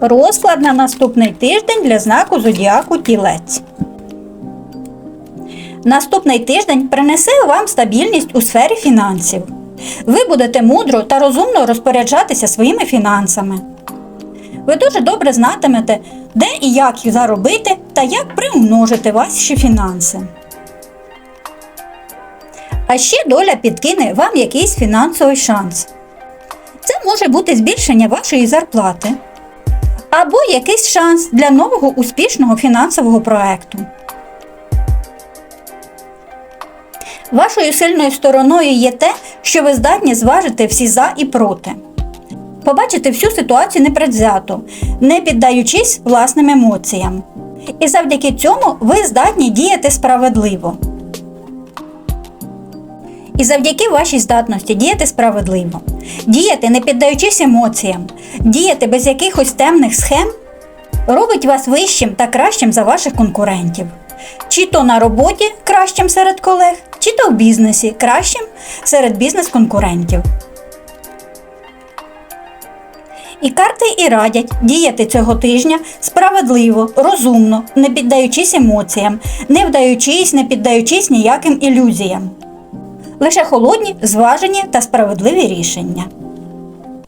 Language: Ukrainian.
Розклад на наступний тиждень для знаку зодіаку тілець. Наступний тиждень принесе вам стабільність у сфері фінансів. Ви будете мудро та розумно розпоряджатися своїми фінансами. Ви дуже добре знатимете, де і як їх заробити та як приумножити ваші фінанси. А ще доля підкине вам якийсь фінансовий шанс. Це може бути збільшення вашої зарплати або якийсь шанс для нового успішного фінансового проекту. Вашою сильною стороною є те, що ви здатні зважити всі за і проти. Побачити всю ситуацію непредвзято, не піддаючись власним емоціям. І завдяки цьому ви здатні діяти справедливо. І завдяки вашій здатності діяти справедливо, діяти не піддаючись емоціям, діяти без якихось темних схем робить вас вищим та кращим за ваших конкурентів. Чи то на роботі кращим серед колег, чи то в бізнесі кращим серед бізнес-конкурентів. І карти і радять діяти цього тижня справедливо, розумно, не піддаючись емоціям, не вдаючись, не піддаючись ніяким ілюзіям. Лише холодні, зважені та справедливі рішення.